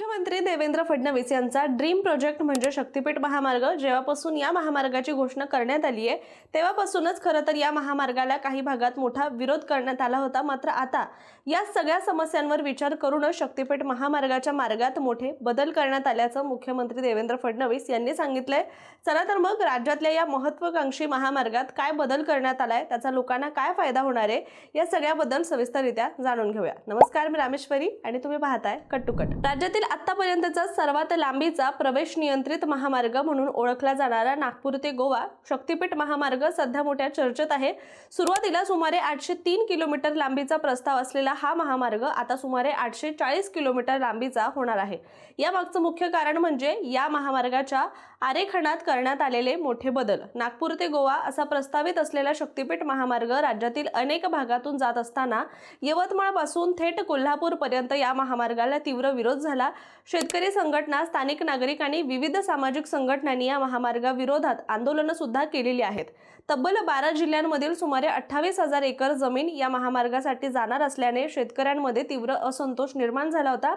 मुख्यमंत्री देवेंद्र फडणवीस यांचा dream project म्हणजे शक्तीपीठ महामार्ग. जेव्हापासून या महामार्गाची घोषणा करण्यात आली आहे तेव्हापासूनच खरं तर या महामार्गाला काही भागात मोठा विरोध करण्यात आला होता. मात्र आता या सगळ्या समस्यांवर विचार करूनच शक्तीपीठ महामार्गाच्या मार्गात मोठे बदल करण्यात आल्याचं मुख्यमंत्री देवेंद्र फडणवीस यांनी सांगितलंय. चला तर मग राज्यातल्या या महत्वाकांक्षी महामार्गात काय बदल करण्यात आलाय त्याचा लोकांना काय फायदा होणार आहे या सगळ्याबद्दल सविस्तररित्या जाणून घेऊया. नमस्कार मी रामेश्वरी आणि तुम्ही पाहताय कट टू कट. राज्यातील आतापर्यंतचा सर्वात लांबीचा प्रवेश नियंत्रित महामार्ग म्हणून ओळखला जाणारा नागपूर ते गोवा शक्तीपीठ महामार्ग सध्या मोठ्या चर्चेत आहे. सुरुवातीला सुमारे आठशे तीन किलोमीटर लांबीचा प्रस्ताव असलेला हा महामार्ग आता सुमारे आठशे चाळीस किलोमीटर लांबीचा होणार आहे. यामागचं मुख्य कारण म्हणजे या महामार्गाच्या आरेखनात करण्यात आलेले मोठे बदल. नागपूर ते गोवा असा प्रस्तावित असलेला शक्तीपीठ महामार्ग राज्यातील अनेक भागातून जात असताना यवतमाळपासून थेट कोल्हापूरपर्यंत या महामार्गाला तीव्र विरोध झाला. शेतकरी संघटना स्थानिक नागरिक आणि विविध सामाजिक संघटनांनी या महामार्गाविरोधात आंदोलनं सुद्धा केलेली आहेत. तब्बल बारा जिल्ह्यांमधील सुमारे अठ्ठावीस हजार एकर जमीन या महामार्गासाठी जाणार असल्याने शेतकऱ्यांमध्ये तीव्र असंतोष निर्माण झाला होता.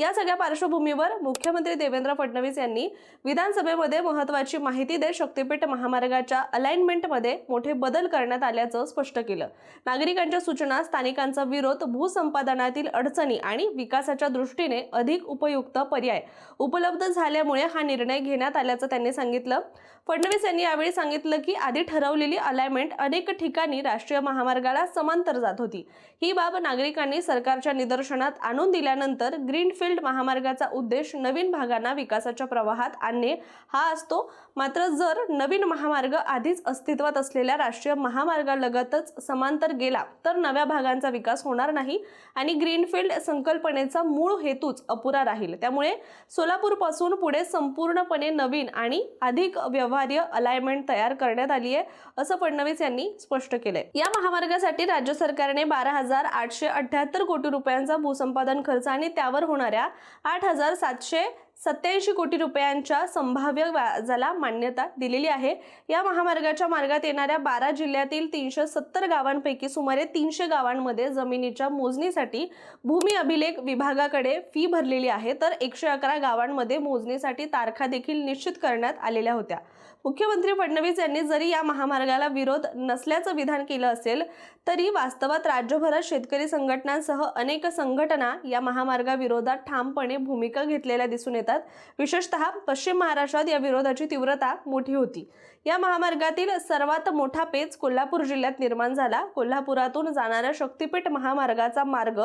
या सगळ्या पार्श्वभूमीवर मुख्यमंत्री देवेंद्र फडणवीस यांनी विधानसभेमध्ये महत्वाची माहिती देत शक्तीपीठ महामार्गाच्या अलाइनमेंटमध्ये मोठे बदल करण्यात आल्याचं स्पष्ट केलं. नागरिकांच्या सूचना स्थानिकांचा विरोध भूसंपादनातील अडचणी आणि विकासाच्या दृष्टीने अधिक उपयुक्त पर्याय उपलब्ध झाल्यामुळे हा निर्णय घेण्यात आल्याचं त्यांनी सांगितलं. फडणवीस यांनी यावेळी सांगितलं की आधी ठरवलेली अलाइनमेंट अनेक ठिकाणी राष्ट्रीय महामार्गाला समांतर जात होती. ही बाब नागरिकांनी सरकारच्या निदर्शनात आणून दिल्यानंतर ग्रीनफील्ड महामार्गाचा उद्देश नवीन भागांना विकासाच्या प्रवाहात आणणे हा असतो. मात्र जर नवीन महामार्ग आधीच अस्तित्वात असलेल्या राष्ट्रीय महामार्गालगतच समांतर गेला तर नव्या भागांचा विकास होणार नाही आणि ग्रीनफील्ड संकल्पनेचा मूळ हेतूच अपुरा राहील. त्यामुळे सोलापूरपासून पुढे संपूर्णपणे नवीन आणि अधिक व्यवहार्य अलाइनमेंट तयार करण्यात आली आहे असं फडणवीस यांनी स्पष्ट केलंय. या महामार्गासाठी राज्य सरकारने बारा हजार आठशे अठ्याहत्तर कोटी रुपयांचा भूसंपादन खर्च आणि त्यावर होणाऱ्या आठ हजार सातशे सत्याऐंशी कोटी रुपयांच्या संभाव्य व्याजाला मान्यता दिलेली आहे. या महामार्गाच्या मार्गात येणाऱ्या बारा जिल्ह्यातील तीनशे सत्तर गावांपैकी सुमारे तीनशे गावांमध्ये जमिनीच्या मोजणीसाठी भूमी अभिलेख विभागाकडे फी भरलेली आहे. तर एकशे अकरा गावांमध्ये मोजणीसाठी तारखा देखील निश्चित करण्यात आलेल्या होत्या. मुख्यमंत्री फडणवीस यांनी जरी या महामार्गाला विरोध नसल्याचं विधान केलं असेल तरी वास्तवात राज्यभरात शेतकरी संघटनांसह अनेक संघटना या महामार्गाविरोधात ठामपणे भूमिका घेतलेल्या दिसून येतात. विशेषतः पश्चिम महाराष्ट्रात या विरोधाची तीव्रता मोठी होती. या महामार्गातील सर्वात मोठा पेच कोल्हापूर जिल्ह्यात निर्माण झाला. कोल्हापुरातून जाणाऱ्या शक्तीपीठ महामार्गाचा मार्ग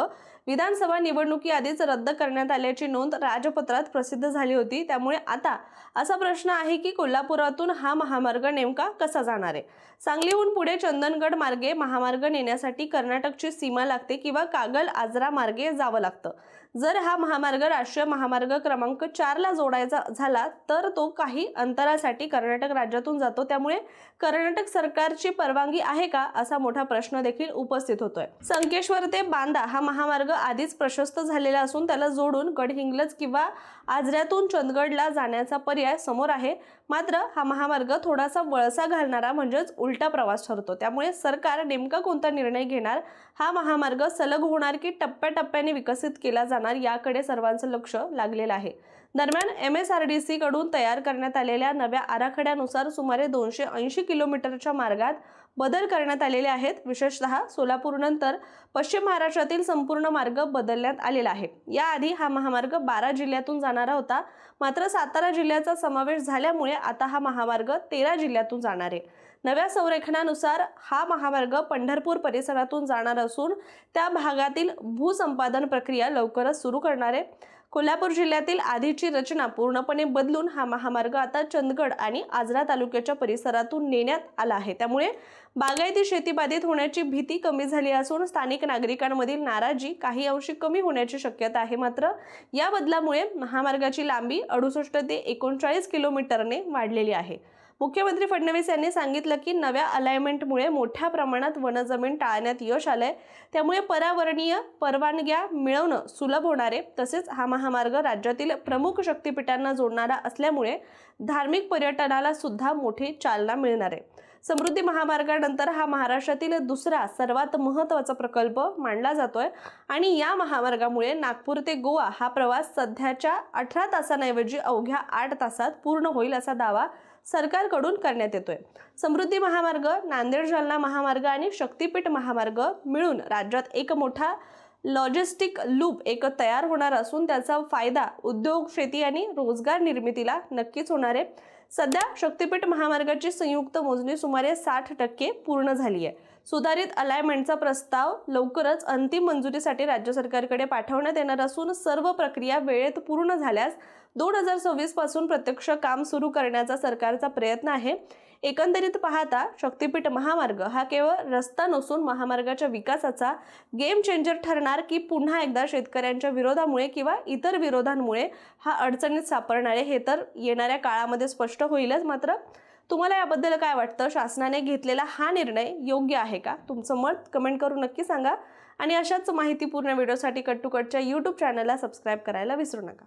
विधानसभा निवडणुकी आधीच रद्द करण्यात आल्याची नोंद राजपत्रात प्रसिद्ध झाली होती. त्यामुळे आता असा प्रश्न आहे की कोल्हापुरातून हा महामार्ग नेमका कसा जाणार आहे? सांगलीहून पुढे चंदनगड मार्गे महामार्ग नेण्यासाठी कर्नाटकची सीमा लागते किंवा कागल आजरा मार्गे जावं लागतं. जर हा महामार्ग राष्ट्रीय महामार्ग क्रमांक चारला जोडायचा झाला तर तो काही अंतरासाठी कर्नाटक राज्यातून जातो. त्यामुळे कर्नाटक सरकारची परवानगी आहे का असा मोठा प्रश्न देखील उपस्थित होतोय. संकेश्वर ते बांदा हा महामार्ग आधीच प्रशस्त झालेला असून त्याला जोडून गडहिंग्लज किंवा आजऱ्यातून चंदगडला जाण्याचा पर्याय समोर आहे. मात्र हा महामार्ग थोडासा वळसा घालणारा म्हणजेच उलटा प्रवास ठरतो. त्यामुळे सरकार नेमका कोणता निर्णय घेणार हा महामार्ग सलग होणार की टप्प्याटप्प्याने विकसित केला जाणार याकडे सर्वांचं लक्ष लागलेलं आहे. दरम्यान M S R D C कडून तयार करण्यात आलेल्या नव्या आराखड्यानुसार सुमारे दोनशे ऐंशी किलोमीटरच्या मार्गात बदल करण्यात आलेले आहेत. विशेषतः सोलापूरनंतर पश्चिम महाराष्ट्रातील संपूर्ण मार्ग बदलण्यात आलेला आहे. याआधी हा महामार्ग बारा जिल्ह्यातून जाणारा होता. मात्र सातारा जिल्ह्याचा समावेश झाल्यामुळे आता हा महामार्ग तेरा जिल्ह्यातून जाणार आहे. नव्या संरेखनानुसार हा महामार्ग पंढरपूर परिसरातून जाणार असून त्या भागातील भूसंपादन प्रक्रिया लवकरच सुरू करणार आहे. कोल्हापूर जिल्ह्यातील आधीची रचना पूर्णपणे बदलून हा महामार्ग आता चंदगड आणि आजरा तालुक्याच्या परिसरातून नेण्यात आला आहे. त्यामुळे बागायती शेती बाधित होण्याची भीती कमी झाली असून स्थानिक नागरिकांमधील नाराजी काही अंशी कमी होण्याची शक्यता आहे. मात्र या बदलामुळे महामार्गाची लांबी अडुसष्ट ते एकोणचाळीस किलोमीटरने वाढलेली आहे. मुख्यमंत्री फडणवीस यांनी सांगितलं की नव्या अलाइनमेंटमुळे मोठ्या प्रमाणात वनजमीन टाळण्यात यश आलंय. त्यामुळे पर्यावरणीय परवानग्या मिळवणं सुलभ होणार आहे. तसेच हा महामार्ग राज्यातील प्रमुख शक्तिपीठांना जोडणारा असल्यामुळे धार्मिक पर्यटनाला सुद्धा मोठी चालना मिळणार आहे. समृद्धी महामार्गानंतर हा महाराष्ट्रातील दुसरा सर्वात महत्त्वाचा प्रकल्प मानला जातोय आणि या महामार्गामुळे नागपूर ते गोवा हा प्रवास सध्याच्या अठरा तासांऐवजी अवघ्या आठ तासात पूर्ण होईल असा दावा सरकारकडून करण्यात येतोय. समृद्धी महामार्ग नांदेड जालना महामार्ग आणि शक्तीपीठ महामार्ग मिळून राज्यात एक मोठा लॉजिस्टिक लूप एक तयार होणार असून त्याचा फायदा उद्योग शेती आणि रोजगार निर्मितीला नक्कीच होणार आहे. सध्या शक्तीपीठ महामार्गाची संयुक्त मोजणी सुमारे साठ टक्के पूर्ण झाली आहे. सुधारित अलायमेंटचा प्रस्ताव लवकरच अंतिम मंजुरीसाठी राज्य सरकारकडे पाठवण्यात येणार असून सर्व प्रक्रिया वेळेत पूर्ण झाल्यास दोन हजार सव्वीसपासून प्रत्यक्ष काम सुरू करण्याचा सरकारचा प्रयत्न आहे. एकंदरीत पाहता शक्तिपीठ महामार्ग हा केवळ रस्ता नसून महामार्गाच्या विकासाचा गेम चेंजर ठरणार की पुन्हा एकदा शेतकऱ्यांच्या विरोधामुळे किंवा इतर विरोधांमुळे हा अडचणीत सापडणारे हे तर येणाऱ्या काळामध्ये स्पष्ट होईलच. मात्र तुम्हाला याबद्दल काय वाटतं? शासनाने घेतलेला हा निर्णय योग्य आहे का? तुमचं मत कमेंट करून नक्की सांगा. आणि अशाच माहितीपूर्ण व्हिडिओसाठी कट टू कटच्या यूट्यूब चॅनलला सबस्क्राईब करायला विसरू नका.